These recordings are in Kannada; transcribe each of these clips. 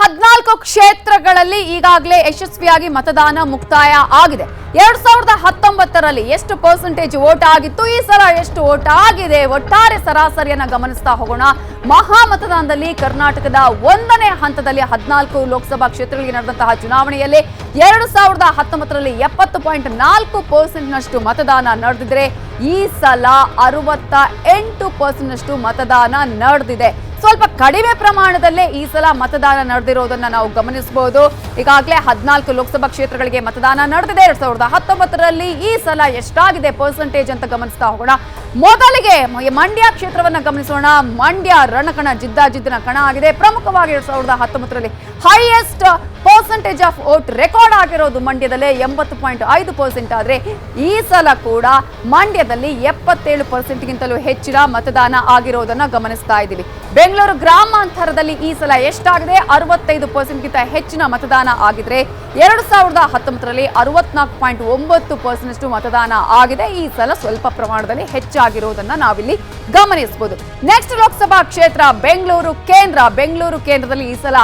ಹದಿನಾಲ್ಕು ಕ್ಷೇತ್ರಗಳಲ್ಲಿ ಈಗಾಗಲೇ ಯಶಸ್ವಿಯಾಗಿ ಮತದಾನ ಮುಕ್ತಾಯ ಆಗಿದೆ. ಎರಡ್ ಸಾವಿರದ ಹತ್ತೊಂಬತ್ತರಲ್ಲಿ ಎಷ್ಟು ಪರ್ಸೆಂಟೇಜ್ ಓಟ್ ಆಗಿತ್ತು? ಈ ಸಲ ಎಷ್ಟು ಓಟ್ ಆಗಿದೆ? ಒಟ್ಟಾರೆ ಸರಾಸರಿಯನ್ನ ಗಮನಿಸ್ತಾ ಹೋಗೋಣ. ಮಹಾ ಮತದಾನದಲ್ಲಿ ಕರ್ನಾಟಕದ ಒಂದನೇ ಹಂತದಲ್ಲಿ ಹದಿನಾಲ್ಕು ಲೋಕಸಭಾ ಕ್ಷೇತ್ರಗಳಿಗೆ ನಡೆದಂತಹ ಚುನಾವಣೆಯಲ್ಲಿ ಎರಡು ಸಾವಿರದ ಹತ್ತೊಂಬತ್ತರಲ್ಲಿ ಎಪ್ಪತ್ತು ಪಾಯಿಂಟ್ ನಾಲ್ಕು ಪರ್ಸೆಂಟ್ನಷ್ಟು ಮತದಾನ ನಡೆದಿದ್ರೆ ಈ ಸಲ ಅರವತ್ತ ಎಂಟು ಪರ್ಸೆಂಟ್ನಷ್ಟು ಮತದಾನ ನಡೆದಿದೆ. ಸ್ವಲ್ಪ ಕಡಿಮೆ ಪ್ರಮಾಣದಲ್ಲೇ ಈ ಸಲ ಮತದಾನ ನಡೆದಿರೋದನ್ನ ನಾವು ಗಮನಿಸಬಹುದು. ಈಗಾಗಲೇ ಹದಿನಾಲ್ಕು ಲೋಕಸಭಾ ಕ್ಷೇತ್ರಗಳಿಗೆ ಮತದಾನ ನಡೆದಿದೆ. ಎರಡ್ ಸಾವಿರದ ಈ ಸಲ ಎಷ್ಟಾಗಿದೆ ಪರ್ಸೆಂಟೇಜ್ ಅಂತ ಗಮನಿಸ್ತಾ ಹೋಗೋಣ. ಮೊದಲಿಗೆ ಮಂಡ್ಯ ಕ್ಷೇತ್ರವನ್ನ ಗಮನಿಸೋಣ. ಮಂಡ್ಯ ರಣಕಣ ಜಿದ್ದಾಜಿದ್ದಿನ ಕಣ ಆಗಿದೆ. ಪ್ರಮುಖವಾಗಿ ಎರಡ್ ಸಾವಿರದ ಹತ್ತೊಂಬತ್ತರಲ್ಲಿ highest percentage of vote record ಆಗಿರೋದು ಮಂಡ್ಯದಲ್ಲೇ, ಎಂಬತ್ತು ಪಾಯಿಂಟ್ ಐದು ಪರ್ಸೆಂಟ್ ಆದ್ರೆ ಈ ಸಲ ಕೂಡ ಮಂಡ್ಯದಲ್ಲಿ ಎಪ್ಪತ್ತೇಳು ಪರ್ಸೆಂಟ್ಗಿಂತಲೂ ಹೆಚ್ಚಿನ ಮತದಾನ ಆಗಿರೋದನ್ನ ಗಮನಿಸ್ತಾ ಇದ್ದೀವಿ. ಬೆಂಗಳೂರು ಗ್ರಾಮಾಂತರದಲ್ಲಿ ಈ ಸಲ ಎಷ್ಟಾಗಿದೆ? ಅರವತ್ತೈದು ಪರ್ಸೆಂಟ್ಗಿಂತ ಹೆಚ್ಚಿನ ಮತದಾನ ಆಗಿದ್ರೆ ಎರಡು ಸಾವಿರದ ಹತ್ತೊಂಬತ್ತರಲ್ಲಿ ಅರವತ್ನಾಲ್ಕು ಪಾಯಿಂಟ್ ಒಂಬತ್ತು ಪರ್ಸೆಂಟ್ ಮತದಾನ ಆಗಿದೆ. ಈ ಸಲ ಸ್ವಲ್ಪ ಪ್ರಮಾಣದಲ್ಲಿ ಹೆಚ್ಚಾಗಿರೋದನ್ನ ನಾವಿಲ್ಲಿ ಗಮನಿಸಬಹುದು. ನೆಕ್ಸ್ಟ್ ಲೋಕಸಭಾ ಕ್ಷೇತ್ರ ಬೆಂಗಳೂರು ಕೇಂದ್ರ. ಬೆಂಗಳೂರು ಕೇಂದ್ರದಲ್ಲಿ ಈ ಸಲ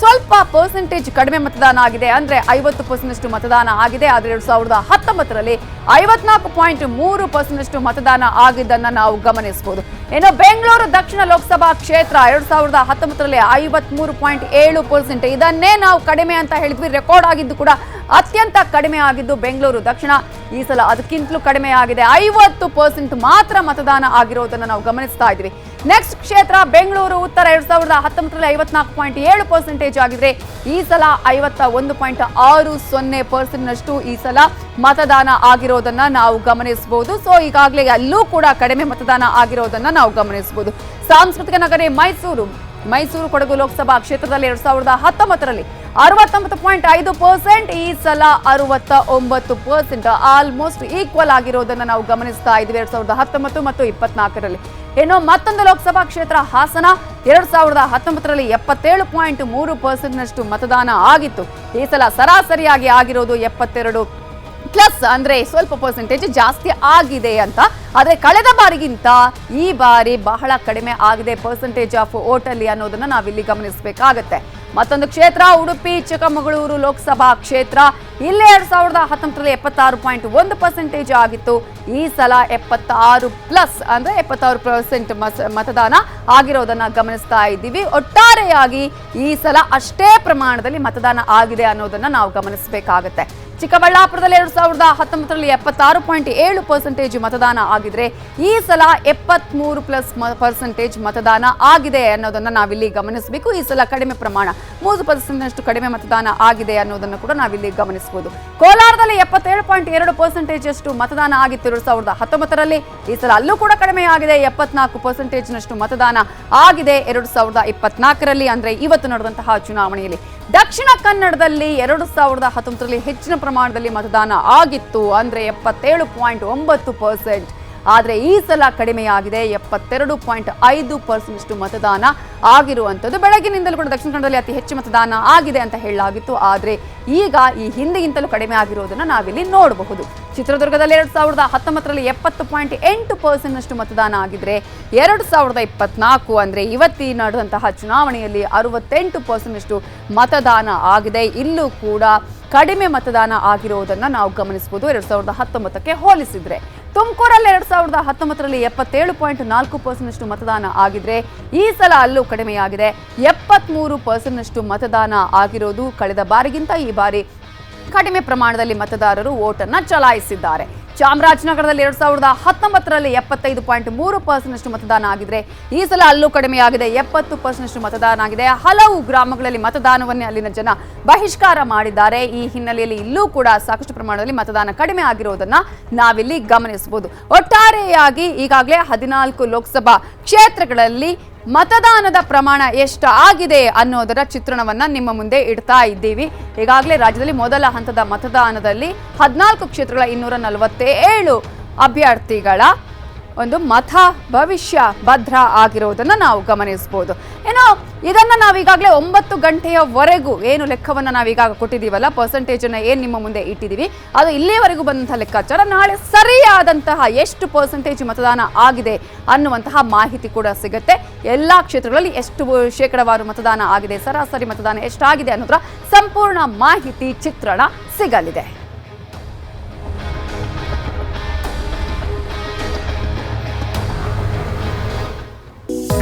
ಸ್ವಲ್ಪ ಪರ್ಸೆಂಟೇಜ್ ಕಡಿಮೆ ಮತದಾನ ಆಗಿದೆ ಅಂದ್ರೆ ಐವತ್ತು ಪರ್ಸೆಂಟ್ ಮತದಾನ ಆಗಿದೆ. ಆದ್ರೆ ಎರಡ್ ಸಾವಿರದ ಹತ್ತೊಂಬತ್ತರಲ್ಲಿ ಐವತ್ನಾಲ್ಕು ಪಾಯಿಂಟ್ ಮೂರು ಪರ್ಸೆಂಟ್ ಮತದಾನ ಆಗಿದ್ದನ್ನ ನಾವು ಗಮನಿಸಬಹುದು. ಇನ್ನು ಬೆಂಗಳೂರು ದಕ್ಷಿಣ ಲೋಕಸಭಾ ಕ್ಷೇತ್ರ ಎರಡ್ ಸಾವಿರದ ಹತ್ತೊಂಬತ್ತರಲ್ಲಿ ಐವತ್ಮೂರು ಪಾಯಿಂಟ್ ಏಳು ಪರ್ಸೆಂಟ್ ಇದನ್ನೇ ನಾವು ಕಡಿಮೆ ಅಂತ ಹೇಳಿದ್ವಿ. ರೆಕಾರ್ಡ್ ಆಗಿದ್ದು ಕೂಡ ಅತ್ಯಂತ ಕಡಿಮೆ ಆಗಿದ್ದು ಬೆಂಗಳೂರು ದಕ್ಷಿಣ. ಈ ಸಲ ಅದಕ್ಕಿಂತಲೂ ಕಡಿಮೆ ಆಗಿದೆ. ಐವತ್ತು ಪರ್ಸೆಂಟ್ ಮಾತ್ರ ಮತದಾನ ಆಗಿರೋದನ್ನ ನಾವು ಗಮನಿಸ್ತಾ ಇದ್ವಿ ನೆಕ್ಸ್ಟ್ ಕ್ಷೇತ್ರ ಬೆಂಗಳೂರು, ಉತ್ತರ ಎರಡ್ ಸಾವಿರದ ಹತ್ತೊಂಬತ್ತರಲ್ಲಿ ಐವತ್ನಾಲ್ಕು ಪಾಯಿಂಟ್ ಏಳು ಪರ್ಸೆಂಟೇಜ್ ಆಗಿದ್ರೆ ಈ ಸಲ ಐವತ್ತ ಒಂದು ಪಾಯಿಂಟ್ ಆರು ಸೊನ್ನೆ ಪರ್ಸೆಂಟ್ನಷ್ಟು ಈ ಸಲ ಮತದಾನ ಆಗಿರೋದನ್ನ ನಾವು ಗಮನಿಸಬಹುದು ಸೊ ಈಗಾಗಲೇ ಅಲ್ಲೂ ಕೂಡ ಕಡಿಮೆ ಮತದಾನ ಆಗಿರೋದನ್ನ ನಾವು ಗಮನಿಸಬಹುದು ಸಾಂಸ್ಕೃತಿಕ ನಗರಿ ಮೈಸೂರು ಮೈಸೂರು ಕೊಡಗು ಲೋಕಸಭಾ ಕ್ಷೇತ್ರದಲ್ಲಿ ಎರಡ್ ಸಾವಿರದ ಹತ್ತೊಂಬತ್ತರಲ್ಲಿ ಅರವತ್ತೊಂಬತ್ತು ಪಾಯಿಂಟ್ ಐದು ಪರ್ಸೆಂಟ್ ಈ ಸಲ ಅರವತ್ತ ಒಂಬತ್ತು ಪರ್ಸೆಂಟ್ ಆಲ್ಮೋಸ್ಟ್ ಈಕ್ವಲ್ ಆಗಿರೋದನ್ನ ನಾವು ಗಮನಿಸ್ತಾ ಇದ್ವಿ ಎರಡ್ ಸಾವಿರದ ಹತ್ತೊಂಬತ್ತು ಮತ್ತು ಇಪ್ಪತ್ನಾಲ್ಕರಲ್ಲಿ. ಇನ್ನು ಮತ್ತೊಂದು ಲೋಕಸಭಾ ಕ್ಷೇತ್ರ ಹಾಸನ. ಎರಡ್ ಸಾವಿರದ ಹತ್ತೊಂಬತ್ತರಲ್ಲಿ ಎಪ್ಪತ್ತೇಳು ಪಾಯಿಂಟ್ ಮೂರು ಪರ್ಸೆಂಟ್ನಷ್ಟು ಮತದಾನ ಆಗಿತ್ತು. ಈ ಸಲ ಸರಾಸರಿಯಾಗಿ ಆಗಿರೋದು ಎಪ್ಪತ್ತೆರಡು. ಪ್ಲಸ್ ಅಂದ್ರೆ ಸ್ವಲ್ಪ ಪರ್ಸೆಂಟೇಜ್ ಜಾಸ್ತಿ ಆಗಿದೆ ಅಂತ. ಆದ್ರೆ ಕಳೆದ ಬಾರಿಗಿಂತ ಈ ಬಾರಿ ಬಹಳ ಕಡಿಮೆ ಆಗಿದೆ ಪರ್ಸೆಂಟೇಜ್ ಆಫ್ ಓಟಲ್ಲಿ ಅನ್ನೋದನ್ನ ನಾವಿಲ್ಲಿ ಗಮನಿಸಬೇಕಾಗತ್ತೆ. ಮತ್ತೊಂದು ಕ್ಷೇತ್ರ, ಉಡುಪಿ, ಚಿಕ್ಕಮಗಳೂರು ಲೋಕಸಭಾ ಕ್ಷೇತ್ರ. ಇಲ್ಲಿ ಎರಡ್ ಸಾವಿರದ ಹತ್ತೊಂಬತ್ತರಲ್ಲಿ ಎಪ್ಪತ್ತಾರು ಪಾಯಿಂಟ್ ಒಂದು ಪರ್ಸೆಂಟೇಜ್ ಆಗಿತ್ತು. ಈ ಸಲ ಎಪ್ಪತ್ತಾರು ಪ್ಲಸ್ ಅಂದ್ರೆ ಎಪ್ಪತ್ತಾರು ಪರ್ಸೆಂಟ್ ಮತದಾನ ಆಗಿರೋದನ್ನ ಗಮನಿಸ್ತಾ ಇದ್ದೀವಿ. ಒಟ್ಟಾರೆಯಾಗಿ ಈ ಸಲ ಅಷ್ಟೇ ಪ್ರಮಾಣದಲ್ಲಿ ಮತದಾನ ಆಗಿದೆ ಅನ್ನೋದನ್ನ ನಾವು ಗಮನಿಸಬೇಕಾಗತ್ತೆ. ಚಿಕ್ಕಬಳ್ಳಾಪುರದಲ್ಲಿ ಎರಡು ಸಾವಿರದ ಹತ್ತೊಂಬತ್ತರಲ್ಲಿ ಎಪ್ಪತ್ತಾರು ಪಾಯಿಂಟ್ ಏಳು ಪರ್ಸೆಂಟೇಜ್ ಮತದಾನ ಆಗಿದ್ರೆ ಈ ಸಲ ಎಪ್ಪತ್ಮೂರು ಪ್ಲಸ್ ಪರ್ಸೆಂಟೇಜ್ ಮತದಾನ ಆಗಿದೆ ಅನ್ನೋದನ್ನ ನಾವಿಲ್ಲಿ ಗಮನಿಸಬೇಕು. ಈ ಸಲ ಕಡಿಮೆ ಪ್ರಮಾಣ, ಮೂರು ಪರ್ಸೆಂಟ್ನಷ್ಟು ಕಡಿಮೆ ಮತದಾನ ಆಗಿದೆ ಅನ್ನೋದನ್ನು ಕೂಡ ನಾವಿಲ್ಲಿ ಗಮನಿಸಬಹುದು ಕೋಲಾರದಲ್ಲಿ ಎಪ್ಪತ್ತೇಳು ಪಾಯಿಂಟ್ ಎರಡು ಪರ್ಸೆಂಟೇಜ್ ಅಷ್ಟು ಮತದಾನ ಆಗಿತ್ತು ಎರಡು ಸಾವಿರದ ಹತ್ತೊಂಬತ್ತರಲ್ಲಿ. ಈ ಸಲ ಅಲ್ಲೂ ಕೂಡ ಕಡಿಮೆ ಆಗಿದೆ, ಎಪ್ಪತ್ನಾಲ್ಕು ಪರ್ಸೆಂಟೇಜ್ನಷ್ಟು ಮತದಾನ ಆಗಿದೆ ಎರಡು ಸಾವಿರದ ಇಪ್ಪತ್ನಾಲ್ಕರಲ್ಲಿ. ಅಂದ್ರೆ ಇವತ್ತು ನಡೆದಂತಹ ಚುನಾವಣೆಯಲ್ಲಿ ದಕ್ಷಿಣ ಕನ್ನಡದಲ್ಲಿ ಎರಡು ಸಾವಿರದ ಹತ್ತೊಂಬತ್ತರಲ್ಲಿ ಹೆಚ್ಚಿನ ಪ್ರಮಾಣದಲ್ಲಿ ಮತದಾನ ಆಗಿತ್ತು. ಅಂದ್ರೆ ಎಪ್ಪತ್ತೇಳು ಪಾಯಿಂಟ್ ಒಂಬತ್ತು ಪರ್ಸೆಂಟ್ ಆದರೆ ಈ ಸಲ ಕಡಿಮೆಯಾಗಿದೆ. ಎಪ್ಪತ್ತೆರಡು ಪಾಯಿಂಟ್ ಐದು ಪರ್ಸೆಂಟ್ಷ್ಟು ಮತದಾನ ಆಗಿರುವಂಥದ್ದು. ಬೆಳಗಿನಿಂದಲೂ ಕೂಡ ದಕ್ಷಿಣ ಕನ್ನಡದಲ್ಲಿ ಅತಿ ಹೆಚ್ಚು ಮತದಾನ ಆಗಿದೆ ಅಂತ ಹೇಳಲಾಗಿತ್ತು. ಆದರೆ ಈಗ ಈ ಹಿಂದಿಗಿಂತಲೂ ಕಡಿಮೆ ಆಗಿರೋದನ್ನು ನಾವಿಲ್ಲಿ ನೋಡಬಹುದು. ಚಿತ್ರದುರ್ಗದಲ್ಲಿ ಎರಡು ಸಾವಿರದ ಹತ್ತೊಂಬತ್ತರಲ್ಲಿ ಎಪ್ಪತ್ತು ಪಾಯಿಂಟ್ ಎಂಟು ಪರ್ಸೆಂಟ್ನಷ್ಟು ಮತದಾನ ಆಗಿದ್ರೆ, ಎರಡು ಸಾವಿರದ ಇಪ್ಪತ್ನಾಲ್ಕು ಅಂದರೆ ಇವತ್ತಿ ನಡೆದಂತಹ ಚುನಾವಣೆಯಲ್ಲಿ ಅರವತ್ತೆಂಟು ಪರ್ಸೆಂಟ್ನಷ್ಟು ಮತದಾನ ಆಗಿದೆ. ಇಲ್ಲೂ ಕೂಡ ಕಡಿಮೆ ಮತದಾನ ಆಗಿರೋದನ್ನು ನಾವು ಗಮನಿಸಬಹುದು. ಎರಡು ಸಾವಿರದ ಹತ್ತೊಂಬತ್ತಕ್ಕೆ ಹೋಲಿಸಿದ್ರೆ ತುಮಕೂರಲ್ಲಿ ಎರಡ್ ಸಾವಿರದ ಹತ್ತೊಂಬತ್ತರಲ್ಲಿ ಎಪ್ಪತ್ತೇಳು ಪಾಯಿಂಟ್ ನಾಲ್ಕು ಪರ್ಸೆಂಟ್ನಷ್ಟು ಮತದಾನ ಆಗಿದ್ರೆ, ಈ ಸಲ ಅಲ್ಲೂ ಕಡಿಮೆಯಾಗಿದೆ. ಎಪ್ಪತ್ಮೂರು ಪರ್ಸೆಂಟ್ನಷ್ಟು ಮತದಾನ ಆಗಿರೋದು ಕಳೆದ ಬಾರಿಗಿಂತ ಈ ಬಾರಿ ಕಡಿಮೆ ಪ್ರಮಾಣದಲ್ಲಿ ಮತದಾರರು ಓಟನ್ನ ಚಲಾಯಿಸಿದ್ದಾರೆ. ಚಾಮರಾಜನಗರದಲ್ಲಿ ಎರಡ್ ಸಾವಿರದ ಹತ್ತೊಂಬತ್ತರಲ್ಲಿ ಎಪ್ಪತ್ತೈದು ಪಾಯಿಂಟ್ ಮೂರು ಪರ್ಸೆಂಟ್ನಷ್ಟು ಮತದಾನ ಆಗಿದ್ರೆ, ಈ ಸಲ ಅಲ್ಲೂ ಕಡಿಮೆಯಾಗಿದೆ. ಎಪ್ಪತ್ತು ಪರ್ಸೆಂಟ್ನಷ್ಟು ಮತದಾನ ಆಗಿದೆ. ಹಲವು ಗ್ರಾಮಗಳಲ್ಲಿ ಮತದಾನವನ್ನೇ ಅಲ್ಲಿನ ಜನ ಬಹಿಷ್ಕಾರ ಮಾಡಿದ್ದಾರೆ. ಈ ಹಿನ್ನೆಲೆಯಲ್ಲಿ ಇಲ್ಲೂ ಕೂಡ ಸಾಕಷ್ಟು ಪ್ರಮಾಣದಲ್ಲಿ ಮತದಾನ ಕಡಿಮೆ ಆಗಿರುವುದನ್ನ ನಾವಿಲ್ಲಿ ಗಮನಿಸಬಹುದು. ಒಟ್ಟಾರೆಯಾಗಿ ಈಗಾಗಲೇ ಹದಿನಾಲ್ಕು ಲೋಕಸಭಾ ಕ್ಷೇತ್ರಗಳಲ್ಲಿ ಮತದಾನದ ಪ್ರಮಾಣ ಎಷ್ಟು ಆಗಿದೆ ಅನ್ನೋದರ ಚಿತ್ರಣವನ್ನ ನಿಮ್ಮ ಮುಂದೆ ಇಡ್ತಾ ಇದ್ದೀವಿ. ಈಗಾಗಲೇ ರಾಜ್ಯದಲ್ಲಿ ಮೊದಲ ಹಂತದ ಮತದಾನದಲ್ಲಿ ಹದಿನಾಲ್ಕು ಕ್ಷೇತ್ರಗಳ ಇನ್ನೂರ ನಲವತ್ತೇಳು ಅಭ್ಯರ್ಥಿಗಳ ಒಂದು ಮತ ಭವಿಷ್ಯ ಭದ್ರ ಆಗಿರುವುದನ್ನು ನಾವು ಗಮನಿಸಬಹುದು ಏನೋ ಇದನ್ನ ನಾವೀಗಾಗಲೇ ಒಂಬತ್ತು ಗಂಟೆಯವರೆಗೂ ಏನು ಲೆಕ್ಕವನ್ನು ನಾವೀಗಾಗ ಕೊಟ್ಟಿದ್ದೀವಲ್ಲ? ಪರ್ಸೆಂಟೇಜ್ ಅನ್ನ ಏನ್ ನಿಮ್ಮ ಮುಂದೆ ಇಟ್ಟಿದ್ದೀವಿ? ಅದು ಇಲ್ಲಿಯವರೆಗೂ ಬಂದಂತಹ ಲೆಕ್ಕಾಚಾರ, ನಾಳೆ ಸರಿಯಾದಂತಹ ಎಷ್ಟು ಪರ್ಸೆಂಟೇಜ್ ಮತದಾನ ಆಗಿದೆ ಅನ್ನುವಂತಹ ಮಾಹಿತಿ ಕೂಡ ಸಿಗುತ್ತೆ. ಎಲ್ಲಾ ಕ್ಷೇತ್ರಗಳಲ್ಲಿ ಎಷ್ಟು ಶೇಕಡವಾರು ಮತದಾನ ಆಗಿದೆ, ಸರಾಸರಿ ಮತದಾನ ಎಷ್ಟಾಗಿದೆ ಅನ್ನೋದ್ರ ಸಂಪೂರ್ಣ ಮಾಹಿತಿ ಚಿತ್ರಣ ಸಿಗಲಿದೆ.